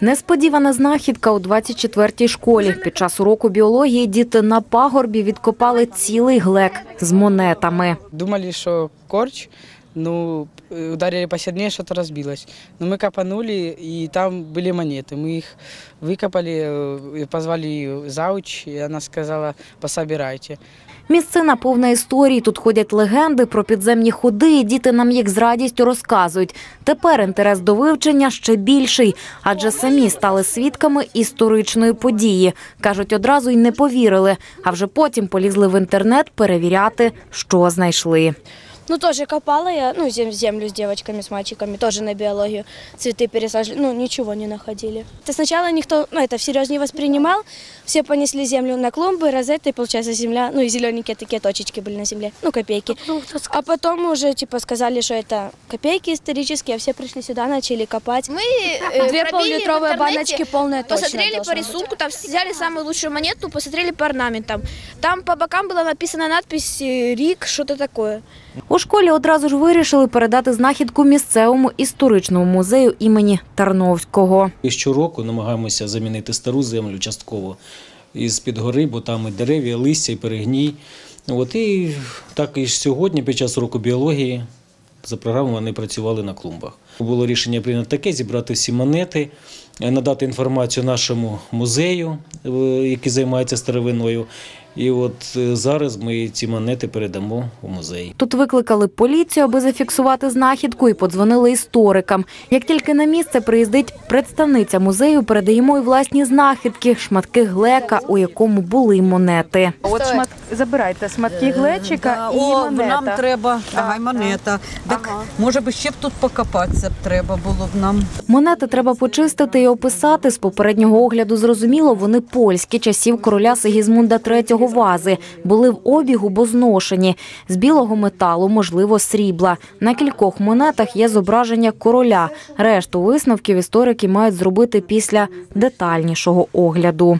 Несподівана знахідка у 24-й школі. Під час уроку біології діти на пагорбі відкопали цілий глек з монетами. Думали, що корч, ну, э, ударили посильнее, что-то разбилось. Но мы копанули, и там были монеты. Мы их выкопали, э, и позвали зауч, и она сказала, пособирайте. Місцина повна історій. Тут ходять легенди про підземні ходи, і діти нам їх з радістю розказують. Тепер інтерес до вивчення ще більший, адже самі стали свідками історичної події. Кажуть, одразу й не повірили, а вже потім полізли в інтернет перевіряти, що знайшли. Ну, тоже копала я, ну, зем- землю с девочками, с мальчиками, тоже на биологию. Цветы пересаживали, ну, ничего не находили. Это сначала никто, ну, это всерьез не воспринимал. Все понесли землю на клумбы, розеты, получается, земля, ну, и зелененькие такие точечки были на земле, ну, копейки. А потом уже, типа, сказали, что это копейки исторические, а все пришли сюда, начали копать. Мы э, Две пробили в поллитровые интернете, баночки полные точно Посмотрели по должно быть. рисунку, там взяли самую лучшую монету, посмотрели по орнаментам. Там по бокам была написана надпись э, «Рик», что-то такое. У школі одразу ж вирішили передати знахідку місцевому історичному музею імені Тарновського. І щороку намагаємося замінити стару землю частково із під гори, бо там і дерев'я, листя, і перегній. От і так і сьогодні, під час уроку біології, за програмою вони працювали на клумбах. Було рішення прийнято таке: зібрати всі монети, надати інформацію нашому музею, який займається старовиною. І от е, зараз ми ці монети передамо у музей. Тут викликали поліцію, аби зафіксувати знахідку, і подзвонили історикам. Як тільки на місце приїздить представниця музею, передаємо й власні знахідки, шматки глека, у якому були монети. От шмат забирайте шматки глечика і О, монета. нам треба. Ага, й монета. Так, може би ще б тут покопатися б треба було б нам. Монети треба почистити і описати. З попереднього огляду зрозуміло, вони польські часів короля Сигізмунда III вази. Були в обігу, бо зношені. З білого металу, можливо, срібла. На кількох монетах є зображення короля. Решту висновків історики мають зробити після детальнішого огляду.